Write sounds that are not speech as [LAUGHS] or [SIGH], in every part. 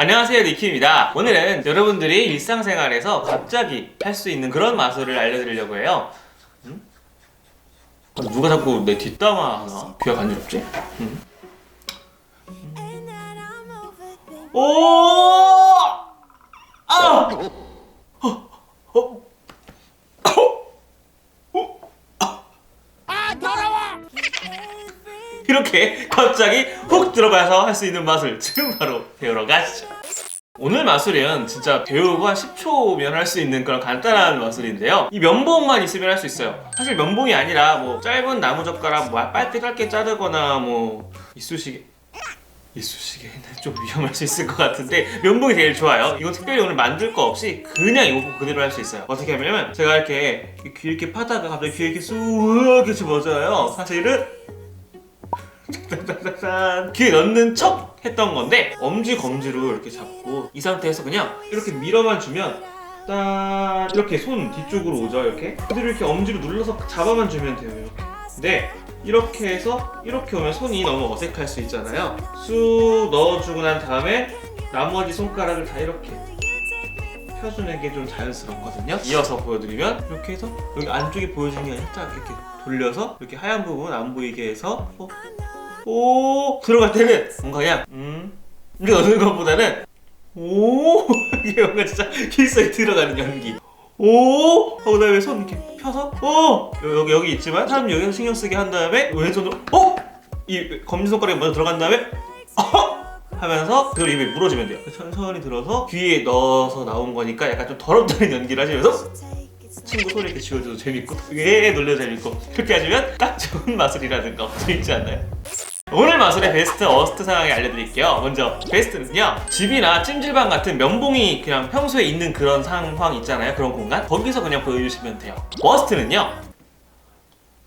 안녕하세요 니키입니다 오늘은 여러분들이 일상생활에서 갑자기 할 수 있는 그런 마술을 알려드리려고 해요 음? 아, 누가 자꾸 내 뒷담화 하나? 귀가 간지럽지? 음. 오! 아! 이렇게 갑자기 훅 들어가서 할 수 있는 마술 지금 바로 배우러 가시죠. 오늘 마술은 진짜 배우고 한 10초면 할 수 있는 그런 간단한 마술인데요. 이 면봉만 있으면 할 수 있어요. 사실 면봉이 아니라 뭐 짧은 나무 젓가락 뭐 빨대 짧게 자르거나 뭐 이쑤시개 이쑤시개는 [LAUGHS] 좀 위험할 수 있을 것 같은데 면봉이 제일 좋아요. 이건 특별히 오늘 만들 거 없이 그냥 이거 그대로 할 수 있어요. 어떻게 하냐면 제가 이렇게 귀 이렇게 파다가 갑자기 귀에 이렇게 쑥 이렇게 집어져요. 사실은 짠 귀에 넣는 척 했던 건데 엄지 검지로 이렇게 잡고 이 상태에서 그냥 이렇게 밀어만 주면 딱 이렇게 손 뒤쪽으로 오죠 이렇게. 그대로 이렇게 엄지로 눌러서 잡아만 주면 돼요 이렇게. 근데 이렇게 해서 이렇게 오면 손이 너무 어색할 수 있잖아요. 쑥 넣어주고 난 다음에 나머지 손가락을 다 이렇게 펴주는 게 좀 자연스럽거든요. 이어서 보여드리면 이렇게 해서 여기 안쪽이 보여지는 게 아니라 딱 이렇게 돌려서 이렇게 하얀 부분 안 보이게 해서 어, 오 들어갈 때는 뭔가 그냥 음 이렇게 넣는 것보다는 오 [LAUGHS] 이게 뭔가 진짜 길속에 들어가는 연기. 오 하고 그다음에 손 이렇게 펴서 오 여기 여기 있지만 사람 여기서 신경 쓰게 한 다음에 왼손으로 어이 검지 손가락이 먼저 들어간 다음에 어? 하면서 그걸 입에 물어주면 돼요. 천천히 들어서 귀에 넣어서 나온 거니까 약간 좀 더럽다는 연기를 하시면서 친구 소리 이렇게 지워줘도 재밌고 왜 놀려도 재밌고 그렇게 하시면 딱 좋은 마술이라는 거. 재밌지 않나요? 오늘 마술의 베스트 어스트 상황을 알려드릴게요. 먼저 베스트는요 집이나 찜질방 같은 면봉이 그냥 평소에 있는 그런 상황 있잖아요. 그런 공간 거기서 그냥 보여주시면 돼요. 워스트는요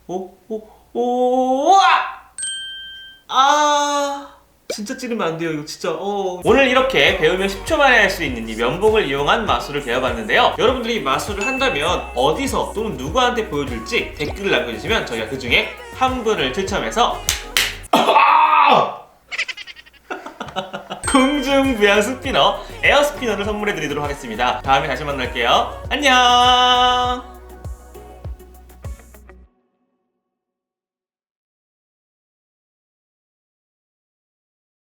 오 오 오 아 진짜 찌르면 안 돼요 이거 진짜 어. 오늘 이렇게 배우면 10초 만에 할 수 있는 이 면봉을 이용한 마술을 배워봤는데요 여러분들이 이 마술을 한다면 어디서 또는 누구한테 보여줄지 댓글을 남겨주시면 저희가 그 중에 한 분을 추첨해서 공중부양 [LAUGHS] 스피너 에어 스피너를 선물해 드리도록 하겠습니다. 다음에 다시 만날게요. 안녕